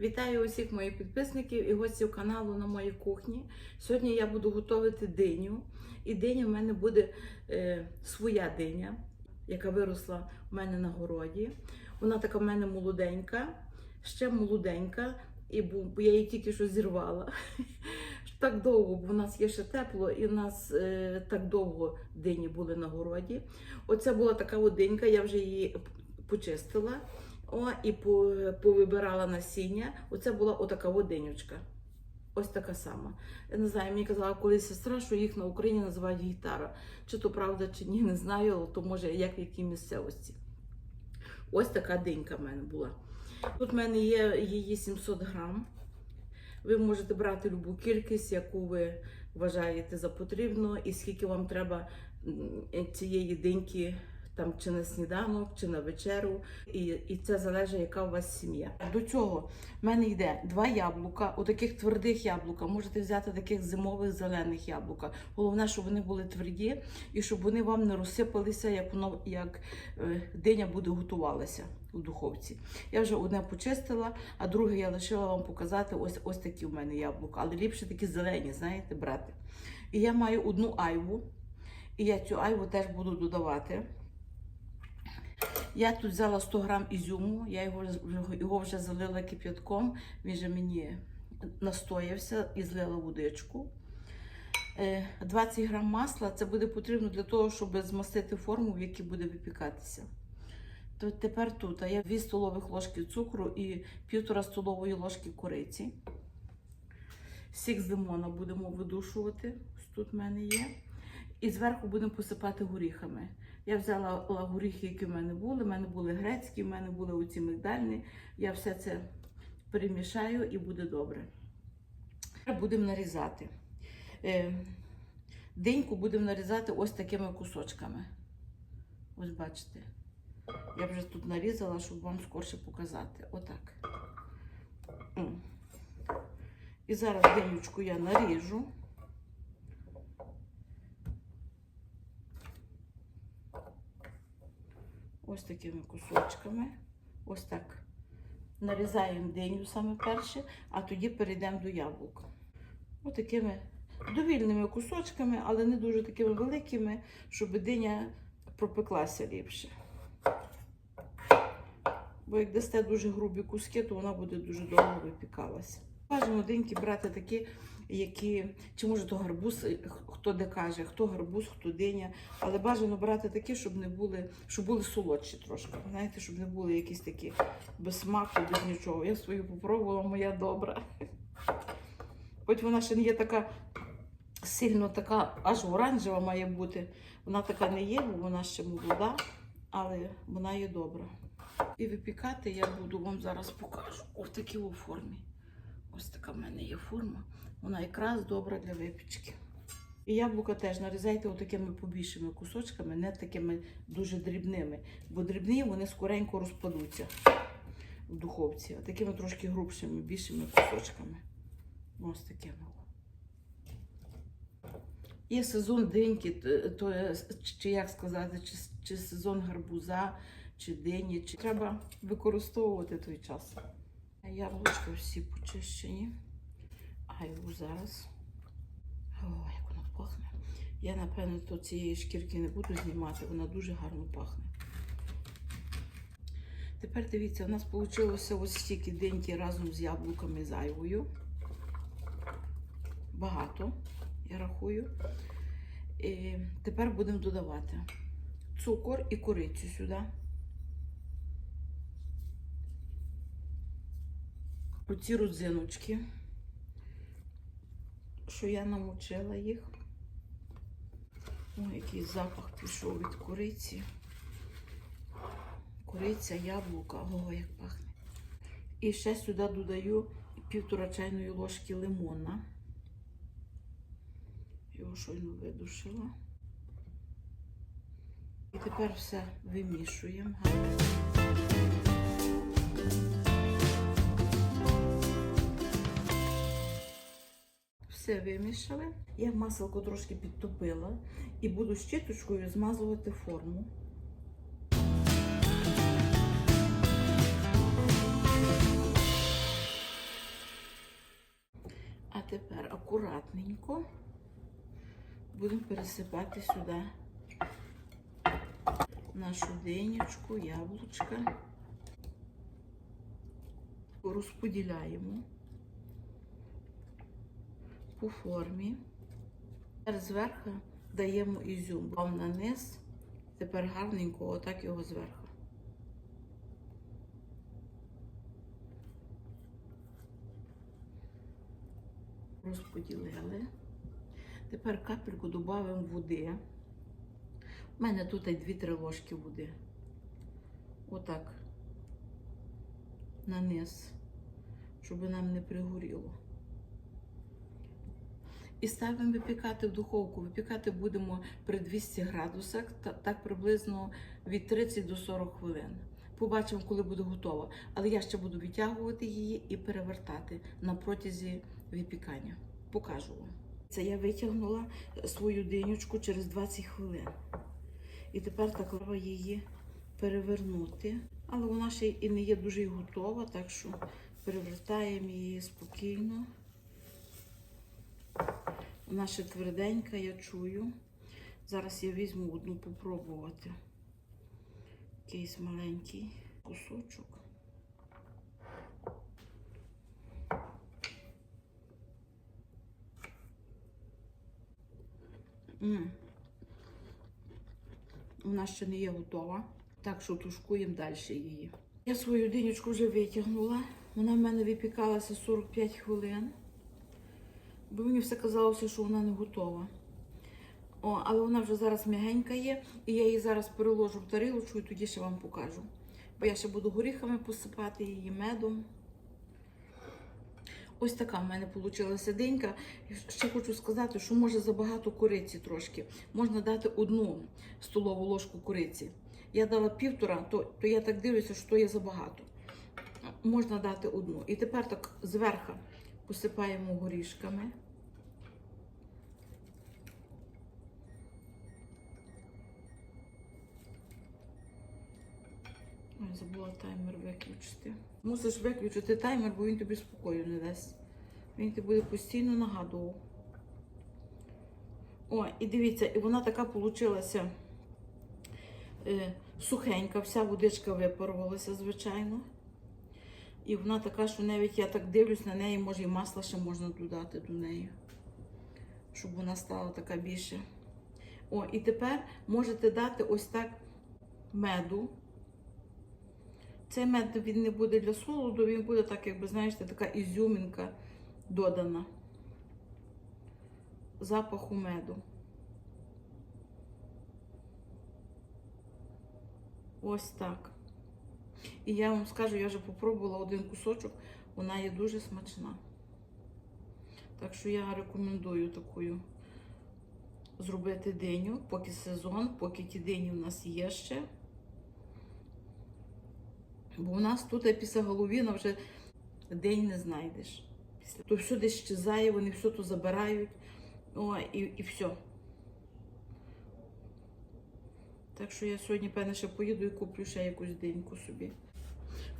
Вітаю усіх моїх підписників і гостів каналу на моїй кухні. Сьогодні я буду готувати диню. І диня в мене буде е, своя диня, яка виросла в мене на городі. Вона така в мене молоденька, ще молоденька, і бо я її тільки що зірвала. Так довго, бо в нас є ще тепло, і в нас е, так довго дині були на городі. Оце була така от я вже її почистила. О, і по- повибирала насіння. Оце була отака водинючка. Ось така сама. Я не знаю, мені казала колись сестра, що їх на Україні називають гітара. Чи то правда, чи ні, не знаю, але то може як в якій місцевості. Ось така динька в мене була. Тут в мене є її 700 грам. Ви можете брати любу кількість, яку ви вважаєте за потрібно, і скільки вам треба цієї диньки там чи на сніданок, чи на вечеру, і, і це залежить, яка у вас сім'я. До цього в мене йде два яблука, отаких твердих яблука. Можете взяти таких зимових зелених яблука. Головне, щоб вони були тверді і щоб вони вам не розсипалися, як воно як е, диня буде готувалася у духовці. Я вже одне почистила, а друге я лишила вам показати. Ось ось такі в мене яблука, але ліпше такі зелені, знаєте, брати. І я маю одну айву, і я цю айву теж буду додавати. Я тут взяла 100 грам ізюму, я його, його вже залила кип'ятком, він же мені настоявся і злила водичку. Е, 20 грам масла це буде потрібно для того, щоб змастити форму, в якій буде випікатися. То тепер тут я 2 столових ложки цукру і 1,5 столової ложки кориці. Сік з лимона будемо видушувати. Тут в мене є. І зверху будемо посипати горіхами. Я взяла ла- горіхи, які в мене були. У мене були грецькі, в мене були оці мигдальні. Я все це перемішаю і буде добре. Будемо нарізати. Е, Диньку будемо нарізати ось такими кусочками. Ось бачите. Я вже тут нарізала, щоб вам скорше показати. Отак. І зараз динючку я наріжу. Ось такими кусочками. Ось так. Нарізаємо диню саме перше, а тоді перейдемо до яблук. Ось такими довільними кусочками, але не дуже такими великими, щоб диня пропеклася ліпше. Бо як дасте дуже грубі куски, то вона буде дуже довго випікалася. Бажано диньки брати такі, які, чи може то гарбуз, е, хто де каже, хто гарбуз, хто диня. Але бажано брати такі, щоб не були, щоб були солодші трошки. Знаєте, щоб не були якісь такі без смаку, без нічого. Я свою попробувала, моя добра. Хоч вона ще не є така сильно така, аж оранжева має бути. Вона така не є, бо вона ще молода, але вона є добра. І випікати я буду вам зараз покажу. Ось такій у формі. Ось така в мене є форма. Вона якраз добра для випічки. І яблука теж нарізайте отакими побільшими кусочками, не такими дуже дрібними. Бо дрібні вони скоренько розпадуться в духовці. Такими трошки грубшими, більшими кусочками. Ось такими. Є сезон диньки, то чи як сказати, чи, чи сезон гарбуза, чи дині, чи треба використовувати той час. Яблучка всі почищені. А його зараз. О, як воно пахне. Я, напевно, то цієї шкірки не буду знімати, вона дуже гарно пахне. Тепер дивіться, у нас вийшло ось стільки деньки разом з яблуками з айвою. Багато, я рахую. І тепер будемо додавати цукор і корицю сюди. Оці родзиночки, що я намочила їх. О, який запах пішов від кориці. Кориця, яблука, ого, як пахне. І ще сюди додаю півтора чайної ложки лимона. Його щойно видушила. І тепер все вимішуємо. все вимішали. Я масло трошки підтопила і буду щіточкою змазувати форму. А тепер акуратненько будемо пересипати сюди нашу денечку, яблучка. Розподіляємо по формі. Тепер зверху даємо ізюм, бав на низ, тепер гарненько, отак його зверху. Розподілили. Тепер капельку додаємо води. У мене тут 2-3 ложки води. Отак. На низ, щоб нам не пригоріло. І ставимо випікати в духовку. Випікати будемо при 200 градусах, так приблизно від 30 до 40 хвилин. Побачимо, коли буде готова. Але я ще буду відтягувати її і перевертати на протязі випікання. Покажу вам. Це я витягнула свою динючку через 20 хвилин. І тепер так треба її перевернути. Але вона ще і не є дуже готова, так що перевертаємо її спокійно. Вона ще тверденька, я чую. Зараз я візьму одну попробувати. Якийсь маленький кусочок. М. Вона ще не є готова, так що тушкуємо далі її. Я свою динючку вже витягнула. Вона в мене випікалася 45 хвилин. Бо мені все казалося, що вона не готова. О, але вона вже зараз м'ягенька є, і я її зараз переложу в тарілочку і тоді ще вам покажу. Бо я ще буду горіхами посипати її медом. Ось така в мене вийшла денька. Ще хочу сказати, що може забагато кориці трошки. Можна дати одну столову ложку кориці. Я дала півтора, то, то я так дивлюся, що то є забагато. Можна дати одну. І тепер так зверху посипаємо горішками. Ой, забула таймер виключити. Мусиш виключити таймер, бо він тобі спокою не дасть. Він тобі буде постійно нагадував. О, і дивіться, і вона така получилася е, сухенька, вся водичка випарувалася, звичайно. І вона така, що навіть я так дивлюсь на неї, може і масла ще можна додати до неї, щоб вона стала така більше. О, і тепер можете дати ось так меду. Цей мед він не буде для солоду, він буде так, якби, знаєте, така ізюмінка додана. Запаху меду. Ось так. І я вам скажу, я вже попробувала один кусочок, вона є дуже смачна. Так що я рекомендую такою зробити диню, поки сезон, поки ті дині в нас є ще. Бо у нас тут після Головіна вже день не знайдеш. То десь щезає, вони все то забирають. О, і, і все. Так що я сьогодні, певне, ще поїду і куплю ще якусь деньку собі.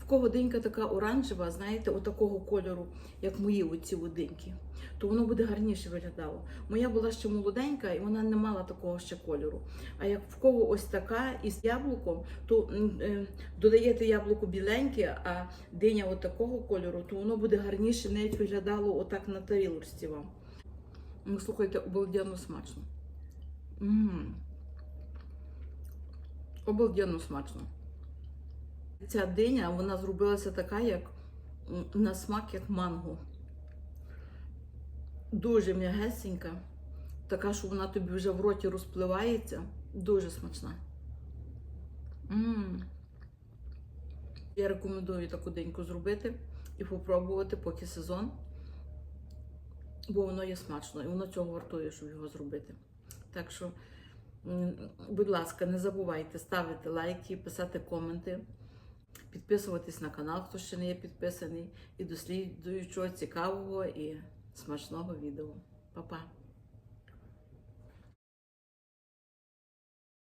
В кого денька така оранжева, знаєте, отакого кольору, як мої оці водинки, то воно буде гарніше виглядало. Моя була ще молоденька і вона не мала такого ще кольору. А як в кого ось така із яблуком, то е, додаєте яблуко біленьке, а диня отакого кольору, то воно буде гарніше, навіть виглядало отак на тарілочці вам. Ну, слухайте, обалденно смачно. М. Обалденно смачно. Ця диня, вона зробилася така, як на смак, як манго. Дуже м'ягесенька. Така, що вона тобі вже в роті розпливається. Дуже смачна. М. Я рекомендую таку деньку зробити і попробувати, поки сезон. Бо воно є смачно, і воно цього вартує, щоб його зробити. Так що, будь ласка, не забувайте ставити лайки, писати коменти, підписуватись на канал, хто ще не є підписаний, і досліджуючого цікавого і смачного відео. Па-па!